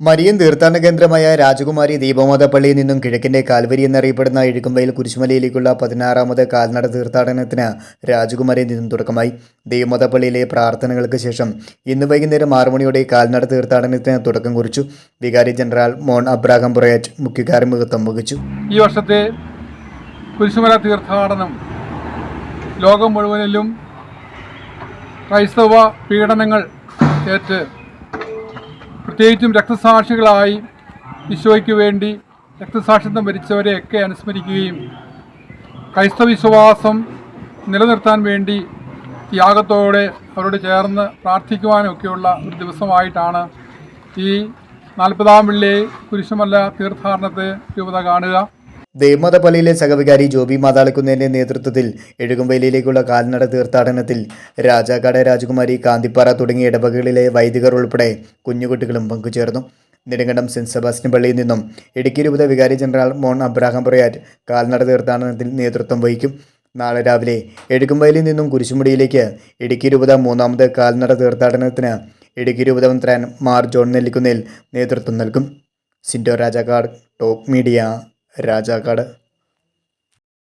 Marian തീർത്ഥാടന കേന്ദ്രമായ രാജകുമാരി ദീപമാത പള്ളിയിൽ നിന്നും കിഴക്കിന്റെ കാൽവരി എന്നറിയപ്പെടുന്ന ഇഴുകുമ്പയിൽ കുരിശുമലയിലേക്കുള്ള പതിനാറാമത് കാൽനട തീർത്ഥാടനത്തിന് രാജകുമാരിയിൽ നിന്നും തുടക്കമായി. ദീപമാത പള്ളിയിലെ പ്രാർത്ഥനകൾക്ക് ശേഷം ഇന്ന് വൈകുന്നേരം ആറു മണിയോടെ കാൽനട തീർത്ഥാടനത്തിന് തുടക്കം കുറിച്ചു. വികാരി ജനറൽ മോൺ അബ്രാഹം ബുറയറ്റ് മുഖ്യകാരമുഖത്വം വഹിച്ചു. ഈ വർഷത്തെ കുരിശുമല തീർത്ഥാടനം ലോകം മുഴുവനിലും ക്രൈസ്തവ പീഡനങ്ങൾ ഏറ്റ് പ്രത്യേകിച്ചും രക്തസാക്ഷികളായി ഈശോയ്ക്ക് വേണ്ടി രക്തസാക്ഷിത്വം വരിച്ചവരെയൊക്കെ അനുസ്മരിക്കുകയും ക്രൈസ്തവ വിശ്വാസം നിലനിർത്താൻ വേണ്ടി ത്യാഗത്തോടെ അവരോട് ചേർന്ന് പ്രാർത്ഥിക്കുവാനൊക്കെയുള്ള ഒരു ദിവസമായിട്ടാണ് ഈ നാൽപ്പതാം വെള്ളി കുരിശുമല്ല തീർത്ഥാടനത്തെ രൂപത കാണുക. ദേവമാത പള്ളിയിലെ സഹവികാരി ജോബി മാതാളിക്കുന്നതിന്റെ നേതൃത്വത്തിൽ എഴുകുംവേലിയിലേക്കുള്ള കാൽനട തീർത്ഥാടനത്തിൽ രാജാക്കാട് രാജകുമാരി കാന്തിപ്പാറ തുടങ്ങിയ ഇടവകകളിലെ വൈദികർ ഉൾപ്പെടെ കുഞ്ഞുകുട്ടികളും പങ്കുചേർന്നു. നെടുങ്കണ്ടം സെന്റ് സെബാസ്റ്റ്യൻ പള്ളിയിൽ നിന്നും ഇടുക്കി രൂപത വികാരി ജനറൽ മോൺ അബ്രാഹാം പ്രയാറ്റ് കാൽനട തീർത്ഥാടനത്തിൽ നേതൃത്വം വഹിക്കും. നാളെ രാവിലെ എഴുകുമ്പയിലിൽ നിന്നും കുരിശുമുടിയിലേക്ക് ഇടുക്കി രൂപത മൂന്നാമത് കാൽനട തീർത്ഥാടനത്തിന് ഇടുക്കി രൂപത മന്ത്രാൻ മാർ ജോൺ നെല്ലിക്കുന്നേൽ നേതൃത്വം നൽകും. Sindo Rajakkad top media. Rajakkad.